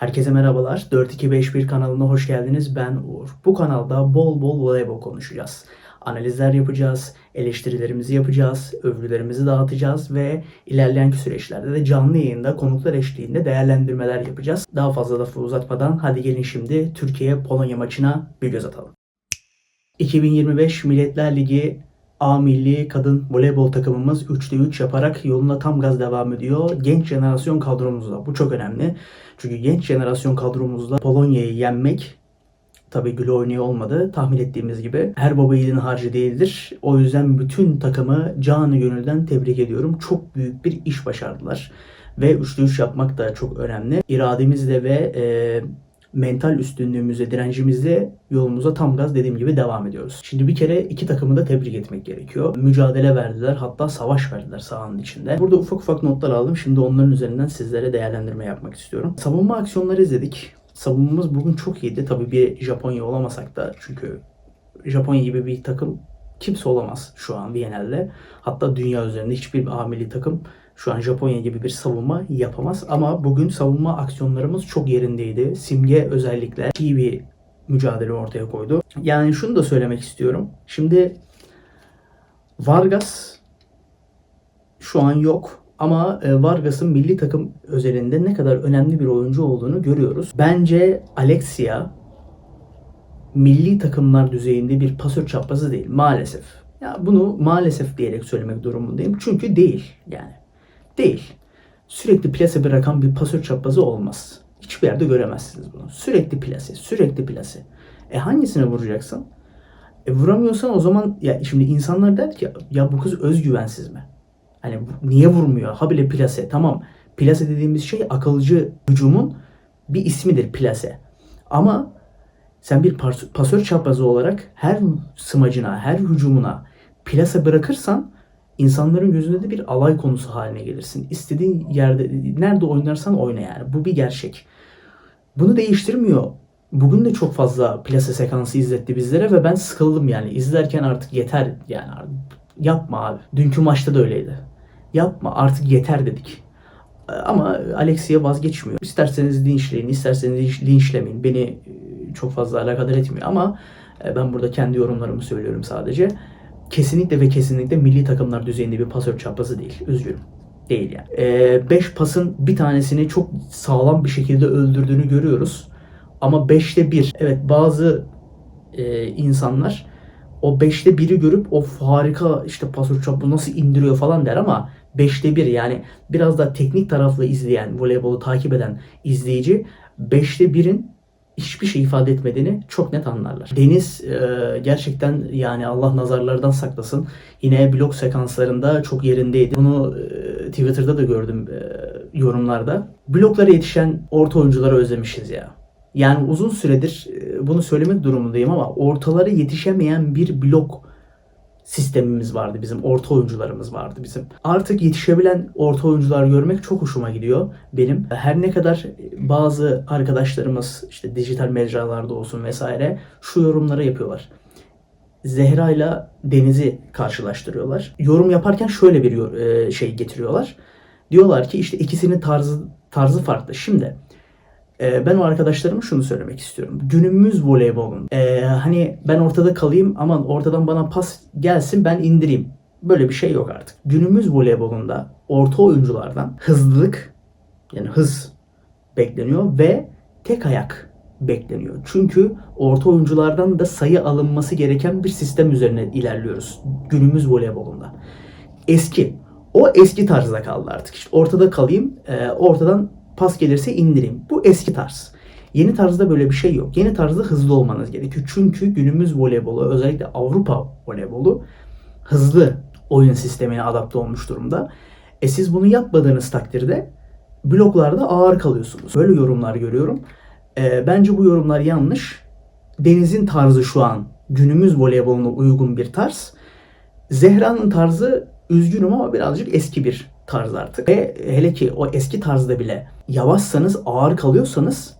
Herkese merhabalar. 4251 kanalına hoş geldiniz. Ben Uğur. Bu kanalda bol bol voleybol konuşacağız. Analizler yapacağız, eleştirilerimizi yapacağız, övgülerimizi dağıtacağız ve ilerleyen süreçlerde de canlı yayında konuklar eşliğinde değerlendirmeler yapacağız. Daha fazla lafı uzatmadan hadi gelin şimdi Türkiye-Polonya maçına bir göz atalım. 2025 Milletler Ligi A milli kadın voleybol takımımız 3'te 3 yaparak yoluna tam gaz devam ediyor. Genç jenerasyon kadromuzla. Bu çok önemli. Çünkü genç jenerasyon kadromuzla Polonya'yı yenmek tabii gül oynuyor olmadı. Tahmin ettiğimiz gibi. Her baba yiğidin harcı değildir. O yüzden bütün takımı canı gönülden tebrik ediyorum. Çok büyük bir iş başardılar. Ve 3'te 3 yapmak da çok önemli. İrademizle ve e, mental üstünlüğümüzle, direncimizle yolumuza tam gaz dediğim gibi devam ediyoruz. Şimdi bir kere iki takımı da tebrik etmek gerekiyor. Mücadele verdiler hatta savaş verdiler sahanın içinde. Burada ufak ufak notlar aldım. Şimdi onların üzerinden sizlere değerlendirme yapmak istiyorum. Savunma aksiyonları izledik. Savunmamız bugün çok iyiydi. Tabii bir Japonya olamasak da çünkü Japonya gibi bir takım kimse olamaz şu an Viyana'da. Hatta dünya üzerinde hiçbir A milli takım şu an Japonya gibi bir savunma yapamaz. Ama bugün savunma aksiyonlarımız çok yerindeydi. Simge özellikle iyi bir mücadele ortaya koydu. Yani şunu da söylemek istiyorum. Şimdi Vargas şu an yok. Ama e, Vargas'ın milli takım özelinde ne kadar önemli bir oyuncu olduğunu görüyoruz. Bence Alexia milli takımlar düzeyinde bir pasör çaprazı değil maalesef. Ya bunu maalesef diyerek söylemek durumundayım. Çünkü değil yani. Değil. Sürekli plase bırakan bir pasör çaprazı olmaz. Hiçbir yerde göremezsiniz bunu. Sürekli plase, sürekli plase. E hangisine vuracaksın? E vuramıyorsan o zaman ya şimdi insanlar der ki ya bu kız özgüvensiz mi? Hani niye vurmuyor? Ha bile plase. Tamam. Plase dediğimiz şey akılcı hücumun bir ismidir plase. Ama sen bir pas- pasör çaprazı olarak her smacına, her hücumuna plase bırakırsan insanların gözünde de bir alay konusu haline gelirsin. İstediğin yerde, nerede oynarsan oyna yani. Bu bir gerçek. Bunu değiştirmiyor. Bugün de çok fazla plase sekansı izletti bizlere ve ben sıkıldım yani. İzlerken artık yeter yani. Yapma abi. Dünkü maçta da öyleydi. Yapma artık yeter dedik. Ama Alexia vazgeçmiyor. İsterseniz linçleyin, isterseniz linç- linçlemeyin. Beni çok fazla alakadar etmiyor ama e, ben burada kendi yorumlarımı söylüyorum sadece. Kesinlikle ve kesinlikle milli takımlar düzeyinde bir pasör çaprazı değil. Üzgünüm. Değil yani. 5 pasın bir tanesini çok sağlam bir şekilde öldürdüğünü görüyoruz. Ama 5'te 1. Evet bazı e, insanlar o 5'te 1'i görüp o harika işte pasör çapı nasıl indiriyor falan der ama 5'te 1 yani biraz da teknik taraflı izleyen, voleybolu takip eden izleyici 5'te 1'in hiçbir şey ifade etmediğini çok net anlarlar. Deniz e, gerçekten yani Allah nazarlardan saklasın. Yine blok sekanslarında çok yerindeydi. Bunu e, Twitter'da da gördüm e, yorumlarda. Bloklara yetişen orta oyuncuları özlemişiz ya. Yani uzun süredir e, bunu söylemek durumundayım ama ortalara yetişemeyen bir blok sistemimiz vardı bizim. Orta oyuncularımız vardı bizim. Artık yetişebilen orta oyuncular görmek çok hoşuma gidiyor benim. Her ne kadar bazı arkadaşlarımız işte dijital mecralarda olsun vesaire şu yorumları yapıyorlar. Zehra ile Deniz'i karşılaştırıyorlar. Yorum yaparken şöyle bir e, şey getiriyorlar. Diyorlar ki işte ikisinin tarzı tarzı farklı. Şimdi e, ben o arkadaşlarıma şunu söylemek istiyorum. Günümüz voleybolun e, hani ben ortada kalayım ama ortadan bana pas gelsin ben indireyim. Böyle bir şey yok artık. Günümüz voleybolunda orta oyunculardan hızlılık yani hız bekleniyor ve tek ayak bekleniyor. Çünkü orta oyunculardan da sayı alınması gereken bir sistem üzerine ilerliyoruz günümüz voleybolunda. Eski. O eski tarzda kaldı artık. İşte ortada kalayım, e, ortadan pas gelirse indireyim. Bu eski tarz. Yeni tarzda böyle bir şey yok. Yeni tarzda hızlı olmanız gerekiyor. Çünkü günümüz voleybolu, özellikle Avrupa voleybolu hızlı oyun sistemine adapte olmuş durumda. E siz bunu yapmadığınız takdirde bloklarda ağır kalıyorsunuz. Böyle yorumlar görüyorum. E, bence bu yorumlar yanlış. Deniz'in tarzı şu an günümüz voleyboluna uygun bir tarz. Zehra'nın tarzı üzgünüm ama birazcık eski bir tarz artık. Ve hele ki o eski tarzda bile yavaşsanız, ağır kalıyorsanız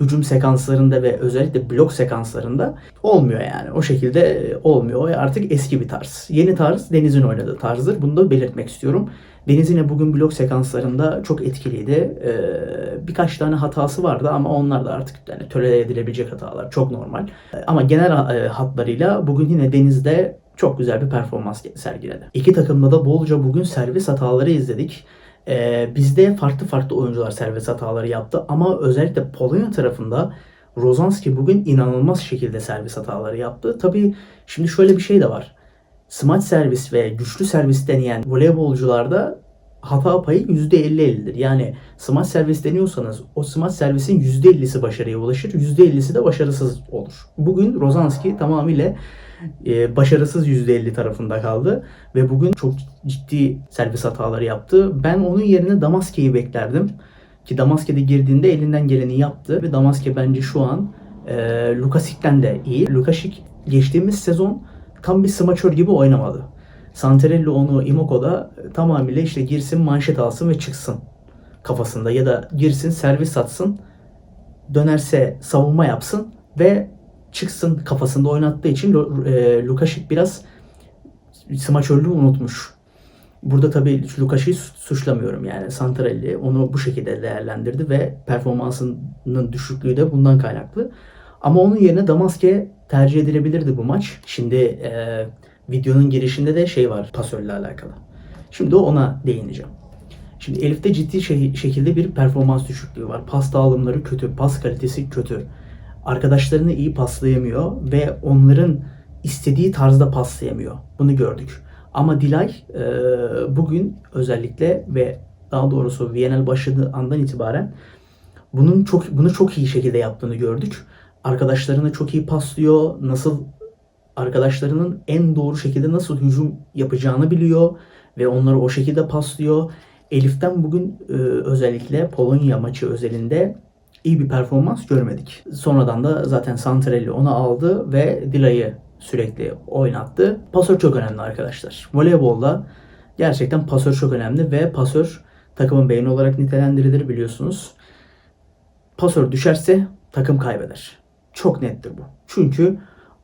hücum sekanslarında ve özellikle blok sekanslarında olmuyor yani. O şekilde e, olmuyor. O artık eski bir tarz. Yeni tarz Deniz'in oynadığı tarzdır. Bunu da belirtmek istiyorum. Deniz yine bugün blok sekanslarında çok etkiliydi. Ee, birkaç tane hatası vardı ama onlar da artık yani tolere edilebilecek hatalar. Çok normal. Ee, Ama genel e, hatlarıyla bugün yine Deniz'de çok güzel bir performans sergiledi. İki takımda da bolca bugün servis hataları izledik. Ee, bizde farklı farklı oyuncular servis hataları yaptı ama özellikle Polonya tarafında Rozanski bugün inanılmaz şekilde servis hataları yaptı. Tabii şimdi şöyle bir şey de var. Smaç servis ve güçlü servis deneyen voleybolcularda hata payı %50-50'dir. Yani smaç servis deniyorsanız o smaç servisin %50'si başarıya ulaşır, %50'si de başarısız olur. Bugün Rozanski tamamıyla e, başarısız %50 tarafında kaldı ve bugün çok ciddi servis hataları yaptı. Ben onun yerine Damaske'yi beklerdim. Ki Damaske'de girdiğinde elinden geleni yaptı ve Damaske bence şu an e, Lukasik'ten de iyi. Lukasik geçtiğimiz sezon tam bir smaçör gibi oynamadı. Santarelli onu Imoko'da tamamıyla işte girsin manşet alsın ve çıksın kafasında ya da girsin servis atsın dönerse savunma yapsın ve çıksın kafasında oynattığı için e, Lukasik biraz smaçörlüğü unutmuş. Burada tabii Lukasic'i suçlamıyorum yani Santarelli onu bu şekilde değerlendirdi ve performansının düşüklüğü de bundan kaynaklı. Ama onun yerine Damaske tercih edilebilirdi bu maç. Şimdi e, videonun girişinde de şey var pasörle alakalı. Şimdi ona değineceğim. Şimdi Elif'te ciddi şey, şekilde bir performans düşüklüğü var. Pas dağılımları kötü, pas kalitesi kötü. Arkadaşlarını iyi paslayamıyor ve onların istediği tarzda paslayamıyor. Bunu gördük. Ama Dilay e, bugün özellikle ve daha doğrusu VNL başladığı andan itibaren bunun çok bunu çok iyi şekilde yaptığını gördük. Arkadaşlarına çok iyi paslıyor. Nasıl arkadaşlarının en doğru şekilde nasıl hücum yapacağını biliyor ve onları o şekilde paslıyor. Elif'ten bugün e, özellikle Polonya maçı özelinde iyi bir performans görmedik. Sonradan da zaten Santrelli onu aldı ve Dilay'ı sürekli oynattı. Pasör çok önemli arkadaşlar. Voleybolda gerçekten pasör çok önemli ve pasör takımın beyni olarak nitelendirilir biliyorsunuz. Pasör düşerse takım kaybeder. Çok nettir bu. Çünkü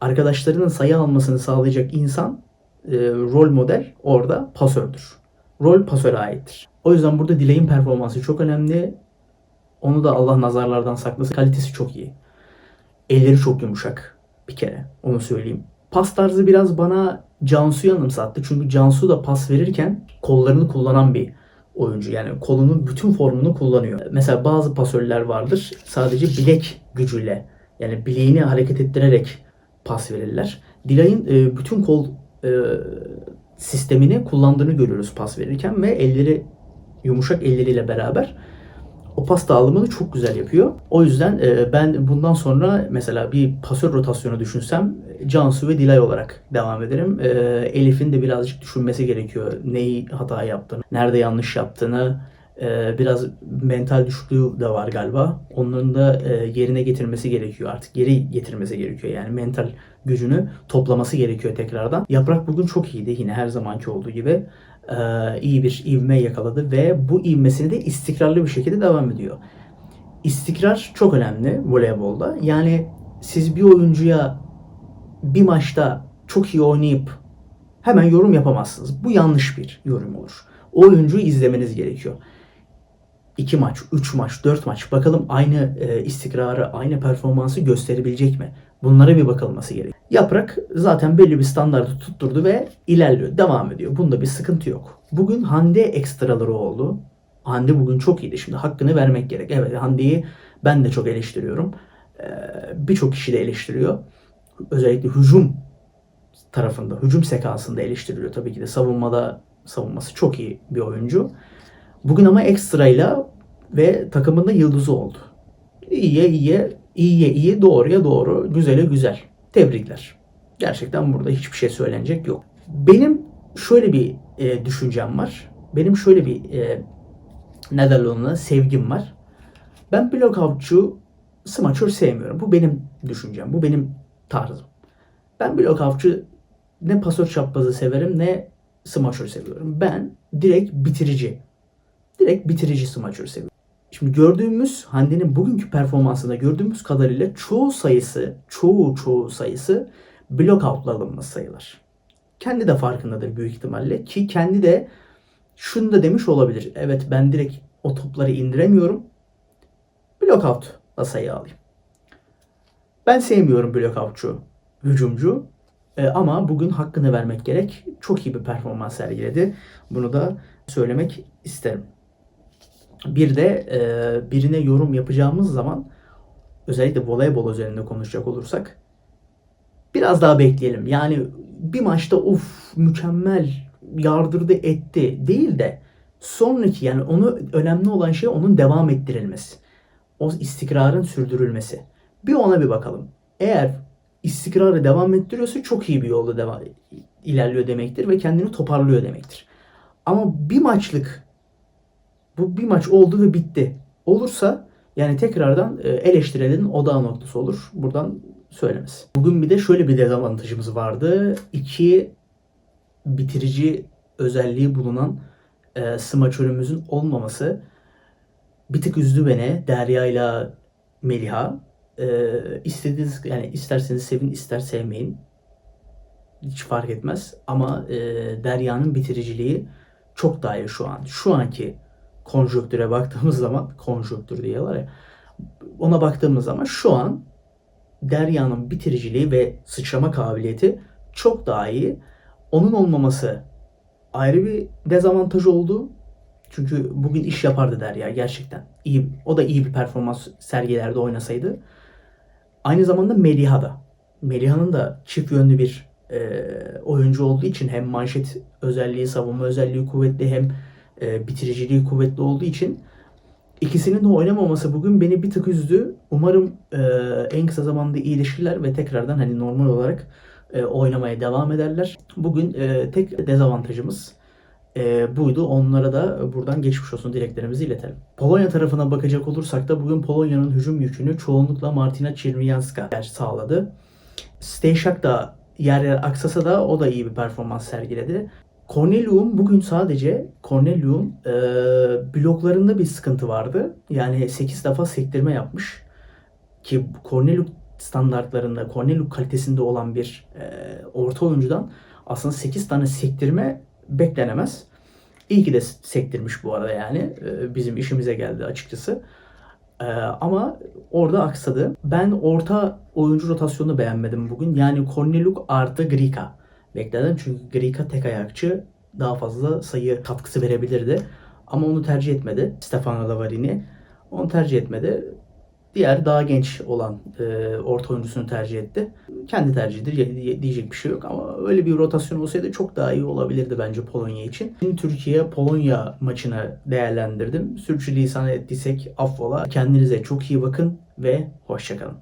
arkadaşlarının sayı almasını sağlayacak insan e, rol model orada pasördür. Rol pasöre aittir. O yüzden burada Dilay'ın performansı çok önemli. Onu da Allah nazarlardan saklasın. Kalitesi çok iyi. Elleri çok yumuşak bir kere. Onu söyleyeyim. Pas tarzı biraz bana Cansu'yu anımsattı. Çünkü Cansu da pas verirken kollarını kullanan bir oyuncu. Yani kolunun bütün formunu kullanıyor. Mesela bazı pasörler vardır. Sadece bilek gücüyle yani bileğini hareket ettirerek pas verirler. Dilay'ın e, bütün kol e, sistemini kullandığını görüyoruz pas verirken ve elleri yumuşak elleriyle beraber o pas dağılımını çok güzel yapıyor. O yüzden e, ben bundan sonra mesela bir pasör rotasyonu düşünsem Cansu ve Dilay olarak devam ederim. E, Elif'in de birazcık düşünmesi gerekiyor. Neyi hata yaptığını, nerede yanlış yaptığını, e, biraz mental düşüklüğü de var galiba. Onların da e, yerine getirmesi gerekiyor artık. Geri getirmesi gerekiyor yani mental gücünü toplaması gerekiyor tekrardan. Yaprak bugün çok iyiydi yine her zamanki olduğu gibi. E, iyi bir ivme yakaladı ve bu ivmesini de istikrarlı bir şekilde devam ediyor. İstikrar çok önemli voleybolda. Yani siz bir oyuncuya bir maçta çok iyi oynayıp hemen yorum yapamazsınız. Bu yanlış bir yorum olur. O oyuncuyu izlemeniz gerekiyor. 2 maç, 3 maç, 4 maç bakalım aynı e, istikrarı, aynı performansı gösterebilecek mi? Bunlara bir bakılması gerekiyor. Yaprak zaten belli bir standartı tutturdu ve ilerliyor, devam ediyor. Bunda bir sıkıntı yok. Bugün Hande ekstraları oldu. Hande bugün çok iyiydi. Şimdi hakkını vermek gerek. Evet Hande'yi ben de çok eleştiriyorum. Ee, Birçok kişi de eleştiriyor. Özellikle hücum tarafında, hücum sekansında eleştiriliyor. Tabii ki de savunmada savunması çok iyi bir oyuncu. Bugün ama ekstrayla ve takımında yıldızı oldu. İyiye iyiye, iyiye iyi, doğruya doğru, güzele güzel. Tebrikler. Gerçekten burada hiçbir şey söylenecek yok. Benim şöyle bir e, düşüncem var. Benim şöyle bir e, ona sevgim var. Ben blok avcı smaçör sevmiyorum. Bu benim düşüncem. Bu benim tarzım. Ben blok avcı ne pasör çaprazı severim ne smaçör seviyorum. Ben direkt bitirici direkt bitirici smaçör seviyorum. Şimdi gördüğümüz Hande'nin bugünkü performansında gördüğümüz kadarıyla çoğu sayısı, çoğu çoğu sayısı blok out'la alınması sayılır. Kendi de farkındadır büyük ihtimalle ki kendi de şunu da demiş olabilir. Evet ben direkt o topları indiremiyorum. Blok out'la sayı alayım. Ben sevmiyorum blok out'çu, hücumcu. E, ama bugün hakkını vermek gerek. Çok iyi bir performans sergiledi. Bunu da söylemek isterim. Bir de e, birine yorum yapacağımız zaman özellikle voleybol üzerinde konuşacak olursak biraz daha bekleyelim. Yani bir maçta uf mükemmel yardırdı etti değil de sonraki yani onu önemli olan şey onun devam ettirilmesi. O istikrarın sürdürülmesi. Bir ona bir bakalım. Eğer istikrarı devam ettiriyorsa çok iyi bir yolda devam ilerliyor demektir ve kendini toparlıyor demektir. Ama bir maçlık bu bir maç oldu ve bitti. Olursa yani tekrardan e, eleştirilerin odağı noktası olur. Buradan söylemesi. Bugün bir de şöyle bir dezavantajımız vardı. İki bitirici özelliği bulunan e, smaçörümüzün olmaması bir tık üzdü beni. Derya ile Meliha. E, istediğiniz yani isterseniz sevin ister sevmeyin. Hiç fark etmez. Ama e, Derya'nın bitiriciliği çok daha iyi şu an. Şu anki konjonktüre baktığımız zaman konjonktür diyorlar ya ona baktığımız zaman şu an Derya'nın bitiriciliği ve sıçrama kabiliyeti çok daha iyi. Onun olmaması ayrı bir dezavantaj oldu. Çünkü bugün iş yapardı Derya gerçekten. İyi, o da iyi bir performans sergilerde oynasaydı. Aynı zamanda Meliha da. Meliha'nın da çift yönlü bir e, oyuncu olduğu için hem manşet özelliği, savunma özelliği kuvvetli hem e, bitiriciliği kuvvetli olduğu için ikisinin de oynamaması bugün beni bir tık üzdü. Umarım e, en kısa zamanda iyileşirler ve tekrardan hani normal olarak e, oynamaya devam ederler. Bugün e, tek dezavantajımız e, buydu. Onlara da buradan geçmiş olsun dileklerimizi iletelim. Polonya tarafına bakacak olursak da bugün Polonya'nın hücum yükünü çoğunlukla Martina Czerwianska sağladı. Stejak da yer yer aksasa da o da iyi bir performans sergiledi. Cornelium bugün sadece Cornelium e, bloklarında bir sıkıntı vardı. Yani 8 defa sektirme yapmış. Ki Cornelium standartlarında, Cornelium kalitesinde olan bir e, orta oyuncudan aslında 8 tane sektirme beklenemez. İyi ki de sektirmiş bu arada yani. E, bizim işimize geldi açıkçası. E, ama orada aksadı. Ben orta oyuncu rotasyonunu beğenmedim bugün. Yani Corneliuk artı Grika beklerdim. Çünkü Grika tek ayakçı daha fazla sayı katkısı verebilirdi. Ama onu tercih etmedi. Stefano Lavarini. Onu tercih etmedi. Diğer daha genç olan e, orta oyuncusunu tercih etti. Kendi tercihidir diyecek bir şey yok ama öyle bir rotasyon olsaydı çok daha iyi olabilirdi bence Polonya için. Şimdi Türkiye Polonya maçını değerlendirdim. Sürçülisan ettiysek affola. Kendinize çok iyi bakın ve hoşçakalın.